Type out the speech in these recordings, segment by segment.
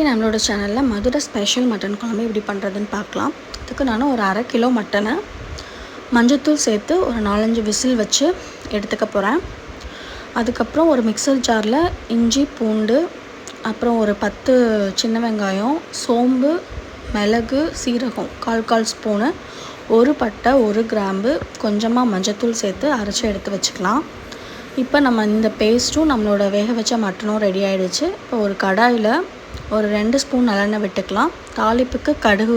இன்றைக்கி நம்மளோட சேனலில் மதுரை ஸ்பெஷல் மட்டன் குழம்பு எப்படி பண்ணுறதுன்னு பார்க்கலாம். அதுக்கு நான் ஒரு அரை கிலோ மட்டனை மஞ்சத்தூள் சேர்த்து ஒரு நாலஞ்சு விசில் வச்சு எடுத்துக்க போகிறேன் அதுக்கப்புறம் ஒரு மிக்சர் ஜாரில் இஞ்சி பூண்டு அப்புறம் ஒரு பத்து சின்ன வெங்காயம் சோம்பு மிளகு சீரகம் கால் கால் ஸ்பூனு ஒரு பட்டை ஒரு கிராம்பு கொஞ்சமாக மஞ்சத்தூள் சேர்த்து அரைச்சி எடுத்து வச்சுக்கலாம். இப்போ நம்ம இந்த பேஸ்ட்டும் நம்மளோட வேக வச்ச மட்டனும் ரெடி ஆகிடுச்சு இப்போ ஒரு கடாயில் ஒரு ரெண்டு ஸ்பூன் நல்லெண்ணெய் விட்டுக்கலாம். தாளிப்புக்கு கடுகு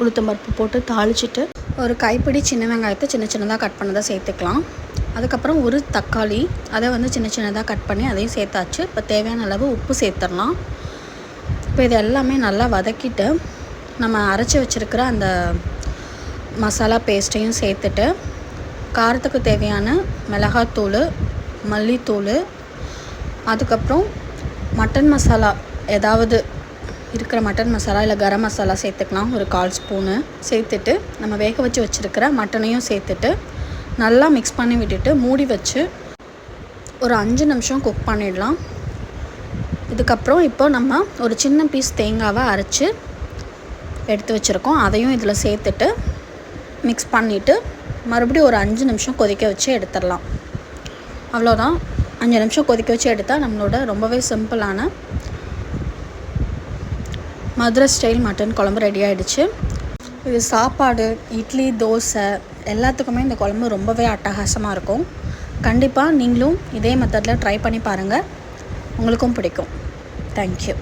உளுத்தம்பருப்பு போட்டு தாளிச்சிட்டு ஒரு கைப்பிடி சின்ன வெங்காயத்தை சின்ன சின்னதாக கட் பண்ணதை சேர்த்துக்கலாம். அதுக்கப்புறம் ஒரு தக்காளி அதை வந்து சின்ன சின்னதாக கட் பண்ணி அதையும் சேர்த்தாச்சு. இப்போ தேவையான அளவு உப்பு சேர்த்துடலாம். இப்போ இது எல்லாமே நல்லா வதக்கிட்டு நம்ம அரைச்சி வச்சுருக்கிற அந்த மசாலா பேஸ்ட்டையும் சேர்த்துட்டு காரத்துக்கு தேவையான மிளகாத்தூள் மல்லித்தூள் அதுக்கப்புறம் மட்டன் மசாலா ஏதாவது இருக்கிற மட்டன் மசாலா இல்லை கரம் மசாலா சேர்த்துக்கலாம். ஒரு கால் ஸ்பூனு சேர்த்துட்டு நம்ம வேக வச்சு வச்சுருக்கிற மட்டனையும் சேர்த்துட்டு நல்லா மிக்ஸ் பண்ணி விட்டுட்டு மூடி வச்சு ஒரு அஞ்சு நிமிஷம் குக் பண்ணிடலாம். இதுக்கப்புறம் இப்போ நம்ம ஒரு சின்ன பீஸ் தேங்காவை அரைச்சி எடுத்து வச்சுருக்கோம். அதையும் இதில் சேர்த்துட்டு மிக்ஸ் பண்ணிவிட்டு மறுபடியும் ஒரு அஞ்சு நிமிஷம் கொதிக்க வச்சு எடுத்துடலாம். அவ்வளோதான் அஞ்சு நிமிஷம் கொதிக்க வச்சு எடுத்தால் நம்மளோட ரொம்பவே சிம்பிளான மதுரை ஸ்டைல் மட்டன் குழம்பு ரெடி ஆகிடுச்சு இது சாப்பாடு இட்லி தோசை எல்லாத்துக்குமே இந்த குழம்பு ரொம்பவே அட்டகாசமாக இருக்கும். கண்டிப்பாக நீங்களும் இதே மெத்தடில் ட்ரை பண்ணி பாருங்கள் உங்களுக்கும் பிடிக்கும். தேங்க்யூ